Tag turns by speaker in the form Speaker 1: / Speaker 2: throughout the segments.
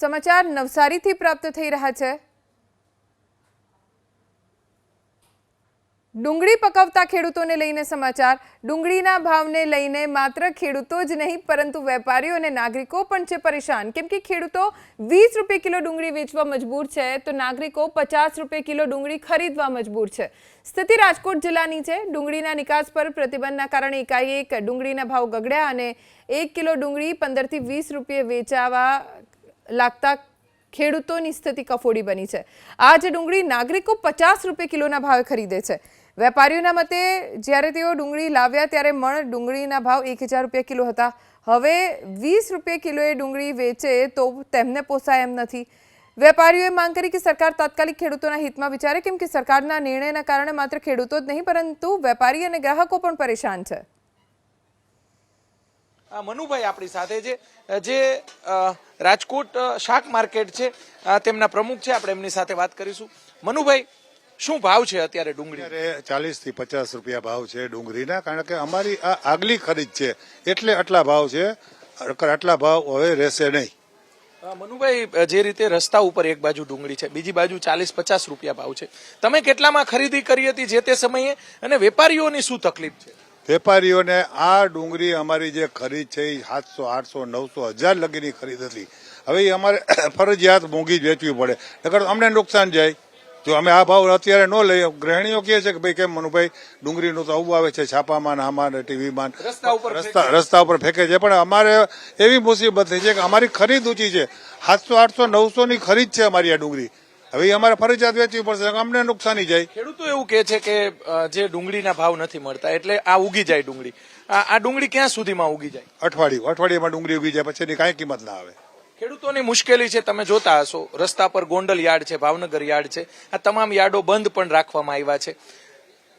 Speaker 1: સમાચાર નવસારીથી પ્રાપ્ત થઈ રહ્યા છે. ડુંગળી પકવતા ખેડૂતોને લઈને સમાચાર. ડુંગળીના ભાવને લઈને માત્ર ખેડૂતો જ નહીં, પરંતુ વેપારીઓ અને નાગરિકો પણ છે પરેશાન. કેમ કે ખેડૂતો વીસ રૂપિયા કિલો ડુંગળી વેચવા મજબૂર છે, તો નાગરિકો પચાસ રૂપિયા કિલો ડુંગળી ખરીદવા મજબૂર છે. સ્થિતિ રાજકોટ જિલ્લાની છે. ડુંગળીના નિકાસ પર પ્રતિબંધના કારણે એકાએક ડુંગળીના ભાવ ગગડ્યા અને એક કિલો ડુંગળી પંદરથી વીસ રૂપિયે વેચાવા લાગતા ખેડૂતોની સ્થિતિ કફોડી બની છે. આજે ડુંગળી નાગરિકો પચાસ રૂપિયા કિલોના ભાવે ખરીદે છે. વેપારીઓના મતે, જ્યારે તેઓ ડુંગળી લાવ્યા ત્યારે મણ ડુંગળીના ભાવ એક હજાર રૂપિયા કિલો હતા. હવે વીસ રૂપિયા કિલોએ ડુંગળી વેચે તો તેમને પોસાય એમ નથી. વેપારીઓએ માંગ કરી કે સરકાર તાત્કાલિક ખેડૂતોના હિતમાં વિચારે, કેમ કે સરકારના નિર્ણયના કારણે માત્ર ખેડૂતો જ નહીં, પરંતુ વેપારી અને ગ્રાહકો પણ પરેશાન છે.
Speaker 2: આ મનુભાઈ આપણી સાથે છે. જે રાજકોટ શાક માર્કેટ છે. તેમના પ્રમુખ છે. આપણે એમની સાથે વાત કરીશું. મનુભાઈ શું ભાવ છે અત્યારે ડુંગળી?
Speaker 3: ચાલીસથી પચાસ રૂપિયા ભાવ છે ડુંગળીના. કારણ કે અમારી આ આગલી ખરીદ છે. એટલે આટલા ભાવ છે. આટલા ભાવ હવે રહેશે નહીં.
Speaker 2: મનુભાઈ જે રીતે રસ્તા ઉપર એક બાજુ ડુંગળી છે બીજી બાજુ ચાલીસ પચાસ રૂપિયા ભાવ છે. તમે કેટલામાં ખરીદી કરી હતી જે તે સમયે? અને વેપારીઓની શું તકલીફ છે?
Speaker 3: વેપારીઓને આ ડુંગળી અમારી જે ખરીદ છે એ સાતસો આઠસો નવસો હજાર લગીની ખરીદ હતી. હવે એ અમારે ફરજિયાત મોંઘી જ વેચવી પડે. નકર અમને નુકસાન જાય. જો અમે આ ભાવ અત્યારે ન લઈએ ગ્રહણીઓ કહે છે કે ભાઈ કેમ મનુભાઈ ડુંગળીનું તો આવું આવે છે છાપામાં આમાં ટીવીમાં
Speaker 2: રસ્તા
Speaker 3: રસ્તા ઉપર ફેંકે છે. પણ અમારે એવી મુસીબત થઈ છે કે અમારી ખરીદ ઊંચી છે. સાતસો આઠસો નવસોની ખરીદ છે અમારી આ ડુંગળી. હવે અમારે ફરજિયાત વેચવી પડશે અમને નુકસાની જાય.
Speaker 2: ખેડૂતો એવું કહે છે કે જે ડુંગળીના ભાવ નથી મળતા એટલે આ ઉગી જાય ડુંગળી. આ ડુંગળી ક્યાં સુધીમાં ઉગી જાય?
Speaker 3: અઠવાડિયું અઠવાડિયામાં ડુંગળી ઉગી જાય પછી એની કાંઈ કિંમત ના આવે.
Speaker 2: ખેડૂતોની મુશ્કેલી છે તમે જોતા હશો રસ્તા પર ગોંડલ યાર્ડ છે ભાવનગર યાર્ડ છે આ તમામ યાર્ડો બંધ પણ રાખવામાં આવ્યા છે.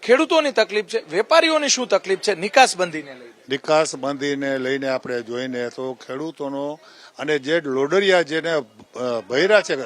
Speaker 2: ખેડૂતોની તકલીફ છે વેપારીઓની શું તકલીફ છે નિકાસબંધીને લઈને?
Speaker 3: નિકાસ બંધીને લઈને આપણે જોઈને તો ખેડૂતોનો અને જે લોડરિયા જેને ભયરા છે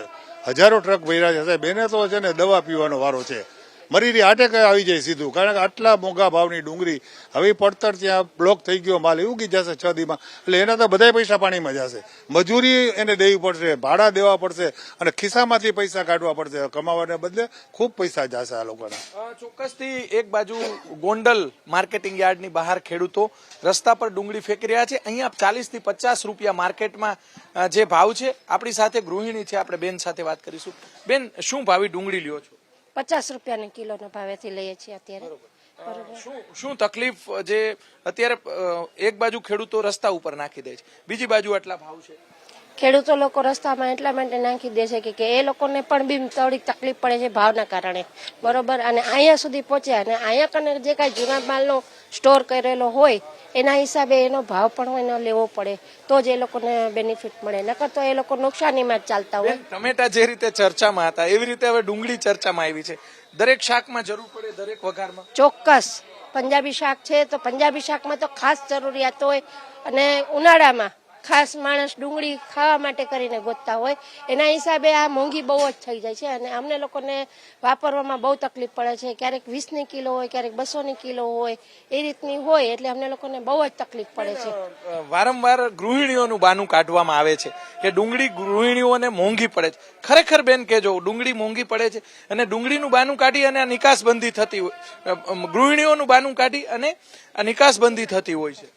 Speaker 3: હજારો ટ્રક ભર્યા છે. સાહેબ એને તો છે ને દવા પીવાનો વારો છે. મરીરી આટેક આવી જાય સીધું. કારણ કે આટલા મોંઘા ભાવની ડુંગળી હવે પડતર ત્યાં બ્લોક થઈ ગયો માલ એવું ઉગી જશે છ દીમાં. એટલે એના તો બધા પૈસા પાણીમાં જશે. મજૂરી એને દેવી પડશે, ભાડા દેવા પડશે અને ખિસ્સામાંથી પૈસા કાઢવા પડશે. કમાવાને બદલે ખૂબ પૈસા જશે આ લોકોના.
Speaker 2: ચોક્કસથી એક બાજુ ગોંડલ માર્કેટિંગ યાર્ડની બહાર ખેડૂતો રસ્તા પર ડુંગળી ફેંકી રહ્યા છે. અહીંયા ચાલીસથી પચાસ રૂપિયા માર્કેટમાં જે ભાવ છે, આપણી સાથે ગૃહિણી છે. આપણે બેન સાથે વાત કરીશું. બેન, શું ભાવી ડુંગળી લ્યો છો?
Speaker 4: પચાસ રૂપિયાના કિલોના ભાવેથી લઈએ છીએ અત્યારે.
Speaker 2: શું શું તકલીફ જે અત્યારે એક બાજુ ખેડૂતો રસ્તા ઉપર નાખી દે છે બીજી બાજુ આટલા ભાવ છે?
Speaker 4: ખેડૂતો લોકો રસ્તામાં એટલા માટે નાખી દે છે કે- એ લોકોને પણ બી થોડીક તકલીફ પડે છે ભાવના કારણે. બરોબર? અને અહીંયા સુધી પહોંચ્યા અને અહીંયા કને જે કાંઈ જૂના માલનો સ્ટોર કરેલો હોય એના હિસાબે એનો ભાવ પણ એનો લેવો પડે. તો જ એ લોકોને બેનિફિટ મળે. નકર તો એ લોકો નુકસાનીમાં જ ચાલતા હોય.
Speaker 2: ટમેટા જે રીતે ચર્ચામાં હતા એવી રીતે હવે ડુંગળી ચર્ચામાં આવી છે. દરેક શાકમાં જરૂર પડે દરેક વઘારમાં?
Speaker 4: ચોક્કસ. પંજાબી શાક છે તો પંજાબી શાકમાં તો ખાસ જરૂરિયાત હોય. અને ઉનાળામાં ખાસ માણસ ડુંગળી ખાવા માટે કરીને ગોતતા હોય એના હિસાબે આ મોંઘી બહુ જ થઈ જાય છે અને અમને લોકોને વાપરવામાં બહુ તકલીફ પડે છે. ક્યારેક વીસની કિલો હોય ક્યારેક બસોની કિલો હોય એ રીતની હોય એટલે અમને લોકોને બહુ જ તકલીફ પડે છે.
Speaker 2: વારંવાર ગૃહિણીઓનું બાનું કાઢવામાં આવે છે કે ડુંગળી ગૃહિણીઓને મોંઘી પડે છે. ખરેખર બેન કેજો ડુંગળી મોંઘી પડે છે અને ડુંગળીનું બાનું કાઢી અને આ નિકાસબંધી થતી હોય ગૃહિણીઓનું બાનું કાઢી અને આ નિકાસબંધી થતી હોય છે.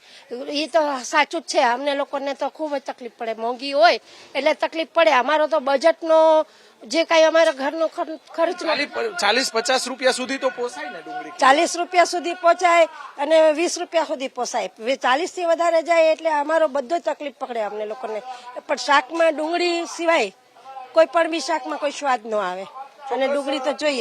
Speaker 4: એ તો સાચું જ છે અમને લોકોને તો ખૂબ જ તકલીફ પડે. મોંઘી હોય એટલે તકલીફ પડે. અમારો તો બજેટનો જે કાંઈ અમારા ઘરનો ખર્ચ-
Speaker 2: ચાલીસ પચાસ રૂપિયા સુધી તો પોસાય ને ડુંગળી?
Speaker 4: ચાલીસ રૂપિયા સુધી પહોંચાય અને વીસ રૂપિયા સુધી પોસાય. ચાલીસથી વધારે જાય એટલે અમારો બધો જ તકલીફ પકડે અમને લોકોને. પણ શાકમાં ડુંગળી સિવાય કોઈ પણ બી શાકમાં કોઈ સ્વાદ ન આવે. અને ડુંગળી તો જોઈએ.